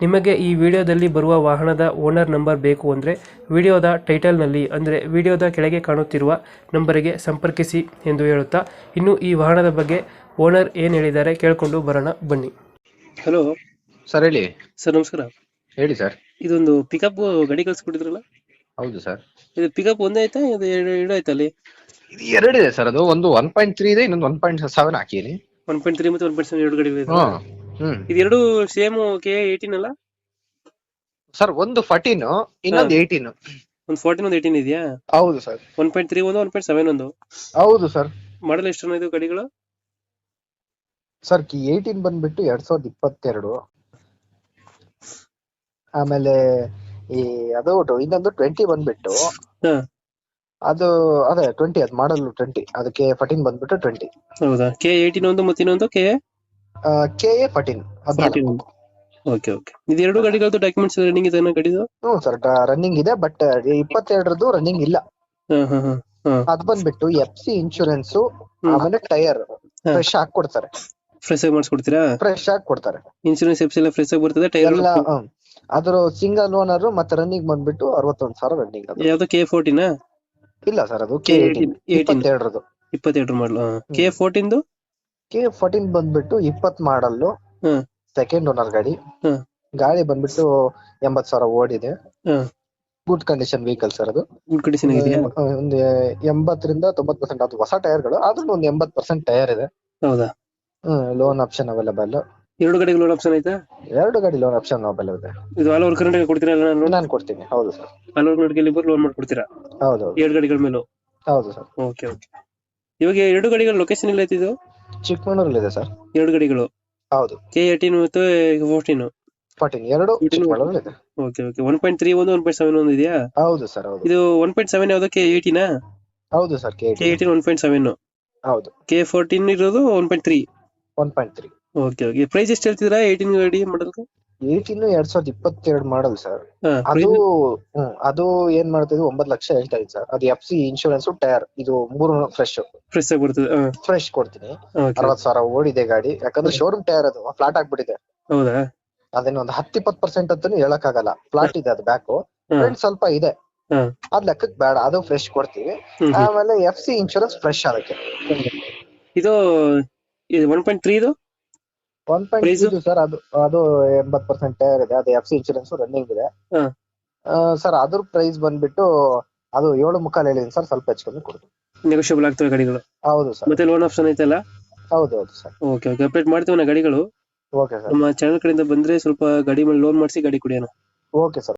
ನಿಮಗೆ ಈ ವಿಡಿಯೋದಲ್ಲಿ ಬರುವ ವಾಹನದ ಓನರ್ ನಂಬರ್ ಬೇಕು ಅಂದರೆ ವಿಡಿಯೋದ ಟೈಟಲ್ನಲ್ಲಿ ಅಂದರೆ ವಿಡಿಯೋದ ಕೆಳಗೆ ಕಾಣುತ್ತಿರುವ ನಂಬರಿಗೆ ಸಂಪರ್ಕಿಸಿ ಎಂದು ಹೇಳುತ್ತಾ ಇನ್ನು ಈ ವಾಹನದ ಬಗ್ಗೆ ಓನರ್ ಏನು ಹೇಳಿದ್ದಾರೆ ಕೇಳಿಕೊಂಡು ಬರೋಣ ಬನ್ನಿ. ಹಲೋ. ಸರ್ ಹೇಳಿ. ಸರ್ ನಮಸ್ಕಾರ. ಹೇಳಿ ಸರ್. ಇದೊಂದು ಪಿಕಪ್ ಗಾಡಿ ಕಳಿಸ್ಕೊಟ್ಟಿದ್ರಲ್ಲ? ಹೌದು ಸರ್. ಇದು ಪಿಕಪ್ ಒಂದೇ ಆಯ್ತಾ ಇದು ಎರಡು ಎರಡು ಆಯ್ತಾ ಅಲ್ಲಿ? ಇದು ಎರಡಿದೆ ಸರ್ ಅದು ಒಂದು ಒನ್ ಪಾಯಿಂಟ್ ತ್ರೀ ಇದೆ ಇನ್ನೊಂದು ಒನ್ ಪಾಯಿಂಟ್ ಸೆವೆನ್ ಹಾಕಿರಿ ಒನ್ ಪಾಯಿಂಟ್ ತ್ರೀ ಮತ್ತು ಒನ್ ಪಾಯಿಂಟ್ ಸೆವೆನ್ ಎರಡು ಗಾಡಿ ಹ್ಮ್ ಹ್ಮ್. ಇದು ಎರಡು ಸೇಮ್ ಕೆ ಏಯ್ಟೀನ್ ಅಲ್ಲ? ಸರ್ ಒಂದು ಫರ್ಟೀನ್ ಇನ್ನೊಂದು. ಏಯ್ಟೀನ್ ಒಂದು ಫೋರ್ಟೀನ್ ಒಂದು ಏಯ್ಟೀನ್ ಇದೆಯಾ? ಹೌದು ಸರ್ ಒನ್ ಪಾಯಿಂಟ್ ತ್ರೀ ಒಂದು ಒನ್ ಪಾಯಿಂಟ್ ಸೆವೆನ್ ಒಂದು. ಹೌದು ಸರ್ ಮಾಡಲ್ ಎಷ್ಟು ಇದು ಗಾಡಿಗಳು? ಸರ್ ಏಯ್ಟೀನ್ ಬಂದ್ಬಿಟ್ಟು ಎರಡ್ ಸಾವಿರದ ಇಪ್ಪತ್ತೆರಡು. ಆಮೇಲೆ ಈ ಅದು ಇನ್ನೊಂದು ಟ್ವೆಂಟಿ ಬಂದ್ಬಿಟ್ಟು ಅದು ಅದೇ ಟ್ವೆಂಟಿ ಅದು ಮಾಡಲ್ ಟ್ವೆಂಟಿ ಅದಕ್ಕೆ ಫರ್ಟೀನ್ ಬಂದ್ಬಿಟ್ಟು ಟ್ವೆಂಟಿ ಹೌದಾ? ಕೆ ಏಯ್ಟೀನ್ ಒಂದು ಮತ್ತೆ ಇನ್ನೊಂದು K K A fourteen okay okay ಇದು ಎರಡು ಗಾಡಿಗಳದ್ದು ಡಾಕ್ಯುಮೆಂಟ್ಸ್ ರನ್ನಿಂಗ್ ಇದೆ ಗಾಡಿದು? ಹ್ಞೂ ಸರ್ ರನ್ನಿಂಗ್ ಇದೆ ಬಟ್ ಇಪ್ಪತ್ತೆರಡರದ್ದು ರನ್ನಿಂಗ್ ಇಲ್ಲ. ಅದ್ ಬಂದ್ಬಿಟ್ಟು ಎಫ್ ಸಿ ಇನ್ಶೂರೆನ್ಸ್. ಆಮೇಲೆ ಟೈರ್ ಫ್ರೆಶ್ ಆಗಿ ಕೊಡ್ತಾರೆ. ಫ್ರೆಶ್ ಆಗಿ ಮಾಡಿಸ್ಕೊಡ್ತೀರಾ? ಫ್ರೆಶ್ ಆಗಿ ಕೊಡ್ತಾರೆ. ಇನ್ಶೂರೆನ್ಸ್ ಎಫ್ಸ್ ಎಲ್ಲ ಫ್ರೆಶ್ ಆಗಿ ಬರ್ತದೆ ಟೈರ್ ಎಲ್ಲ. ಅದ್ರ ಸಿಂಗಲ್ ಓನರ್ ಮತ್ತೆ ರನ್ನಿಂಗ್ ಬಂದ್ಬಿಟ್ಟು ಅರವತ್ತೊಂದು ಸಾವಿರ ರನ್ನಿಂಗ್ ಅದು. ಯಾವ್ದು ಕೆ ಫೋರ್ಟೀನ್ ಇಲ್ಲ ಸರ್ ಅದು ಕೆ ಏಯ್ಟೀನ್ ಇಪ್ಪತ್ತೆರಡರದು ಇಪ್ಪತ್ತೆರಡು ಮಾಡಲು ಕೆ ಫೋರ್ಟೀನ್ದು ಕೆ ಫೋರ್ಟೀನ್ ಬಂದ್ಬಿಟ್ಟು ಇಪ್ಪತ್ ಮಾಡಲ್ಲು. ಸೆಕೆಂಡ್ ಓನರ್ ಗಾಡಿ. ಗಾಡಿ ಬಂದ್ಬಿಟ್ಟು ಎಂಬತ್ ಸಾವಿರ ಓಡಿದೆ. ಗುಡ್ ಕಂಡೀಷನ್ ವೆಹಿಕಲ್ ಸರ್ ಅದು. ಗುಡ್ ಒಂದು ಎಂಬತ್ತರಿಂದ ತೊಂಬತ್ ಪರ್ಸೆಂಟ್ ಅದು ಹೊಸ ಟೈರ್ಗಳು ಆದ್ರೂ ಒಂದು ಎಂಬತ್ ಪರ್ಸೆಂಟ್ ಟೈರ್ ಇದೆ. ಹೌದಾ? ಲೋನ್ ಆಪ್ಷನ್ ಅವೈಲೇಬಲ್ ಎರಡು ಗಾಡಿಗಳು ಲೋನ್ ಆಪ್ಷನ್ ಐತೆ? ಎರಡು ಗಾಡಿ ಲೋನ್ ಆಪ್ಷನ್ ಅವೈಲೇಬಲ್ ಇದೆ. ಇದು ಆಲ್ ಓವರ್ ಕರ್ನಾಟಕ ಕೊಡ್ತೀರಾ ಲೋನ್ ನಾನು? ಕೊಡ್ತೀನಿ. ಹೌದು sir all over Karnataka loan ಮಾಡ್ಕೊಡ್ತೀರಾ? ಹೌದು ಎರಡು ಗಾಡಿಗಳ ಮೇಲೂ? ಹೌದು ಸರ್ ಓಕೆ ಓಕೆ ಇವಾಗ ಎರಡು ಗಾಡಿಗಳ ಲೊಕೇಶನ್ ಎಲ್ಲ ಐತಿದು ಚಿಕ್ಕಮಗಳೂರಲ್ಲಿ ಇದೆ ಸರ್. ಎರಡು ಗಡಿಗಳು. ಹೌದು. ಕೆ ಏಯ್ಟೀನ್ ಮತ್ತು ಫೋರ್ಟೀನ್ ಫಾರ್ಟೀನ್ ಎರಡು ಚಿಕ್ಕಮಗಳೂರಲ್ಲಿದೆ. Okay okay one point three ಒಂದು ಒನ್ ಪಾಯಿಂಟ್ ಸೆವೆನ್ ಒಂದು ಇದೆಯಾ? ಹೌದು ಸರ್ ಹೌದು. ಇದು ಒನ್ ಪಾಯಿಂಟ್ ಸೆವೆನ್ ಯಾವುದು? ಕೆ ಏಯ್ಟೀನಾ ಹೌದು sir K K eighteen one point seven ಹೌದು. ಕೆ ಫೋರ್ಟೀನ್ ಇರೋದು one point three one point three okay okay price ಎಷ್ಟು ಹೇಳ್ತಿದ್ರಾ ಏಯ್ಟೀನ್ ಗಾಡಿ ಮಾಡಲ್ಗೆ? ಏಯ್ಟೀನ್ ಎರಡ್ ಸಾವಿರದ ಇಪ್ಪತ್ತೆರಡು ಮಾಡಲ್ ಸರ್ ಅದು ಹ್ಮ್ ಅದು ಏನ್ ಮಾಡ್ತಿದ್ವಿ ಒಂಬತ್ ಲಕ್ಷ ಹೇಳ್ತಾ ಇದ್ದೀನಿ ಸರ್ ಅದು ಎಫ್ ಸಿ ಇನ್ಶೂರೆನ್ಸ್ ಟೈರ್ ಇದು ಮೂರು ಫ್ರೆಶ್ ಫ್ರೆಶ್ ಬರ್ತದೆ ಫ್ರೆಶ್ ಕೊಡ್ತೀನಿ. ಅರವತ್ ಸಾವಿರ ಓಡಿದೆ ಗಾಡಿ. ಯಾಕಂದ್ರೆ ಶೋರೂಮ್ ಟೈರ್ ಅದು ಫ್ಲಾಟ್ ಆಗ್ಬಿಟ್ಟಿದೆ. ಹೌದಾ? ಒಂದ್ ಒಂದು ಹತ್ತು ಇಪ್ಪತ್ ಪರ್ಸೆಂಟ್ ಅಂತಾನು ಹೇಳಕ್ ಆಗಲ್ಲ ಫ್ಲಾಟ್ ಇದೆ ಅದು ಬ್ಯಾಕು ಫ್ರೆಂಡ್ ಸ್ವಲ್ಪ ಇದೆ. ಅದ್ ಲೆಕ್ಕಕ್ ಬೇಡ ಅದು ಫ್ರೆಶ್ ಕೊಡ್ತೀವಿ. ಆಮೇಲೆ ಎಫ್ ಸಿ ಇನ್ಶೂರೆನ್ಸ್ ಫ್ರೆಶ್ ಅದಕ್ಕೆ. ಇದು ಇದು ಒನ್ ಪಾಯಿಂಟ್ ತ್ರೀ ಇದು? ಒನ್ ಪಾಯಿಂಟ್ ಸರ್ ಅದು ಅದು ಎಂಬತ್ ಪರ್ಸೆಂಟ್ ಟೈರ್ ಇದೆ. ಅದು ಎಫ್ ಸಿ ಇನ್ಶೂರೆನ್ಸ್ ರನ್ನಿಂಗ್ ಇದೆ. ಸರ್ ಅದ್ರ ಪ್ರೈಸ್ ಬಂದ್ಬಿಟ್ಟು ಅದು ಏಳು ಮುಕ್ಕಾಲು ಹೇಳಿದೀನಿ ಸರ್ ಸ್ವಲ್ಪ ಹೆಚ್ಚು ಕಮ್ಮಿ ಕೊಡ್ತೀನಿ. ನೆಗೋಷಿಯಬಲ್ ಆಗ್ತವೆ ಗಾಡಿಗಳು? ಹೌದು ಸರ್. ಮತ್ತೆ ಲೋನ್ ಆಪ್ಷನ್ ಐತಲ್ಲ ಹೌದು ಹೌದು ಸರ್. ಓಕೆ ಓಕೆ ಅಪ್ಡೇಟ್ ಮಾಡ್ತೀವಿ ನಾ ಗಾಡಿಗಳು. Okay sir. ನಮ್ಮ ಚಾನಲ್ ಕಡೆಯಿಂದ ಬಂದ್ರೆ ಸ್ವಲ್ಪ ಗಾಡಿ ಮೇಲೆ ಲೋನ್ ಮಾಡಿಸಿ ಗಾಡಿ ಕುಡಿಯೋಣ ಓಕೆ ಸರ್.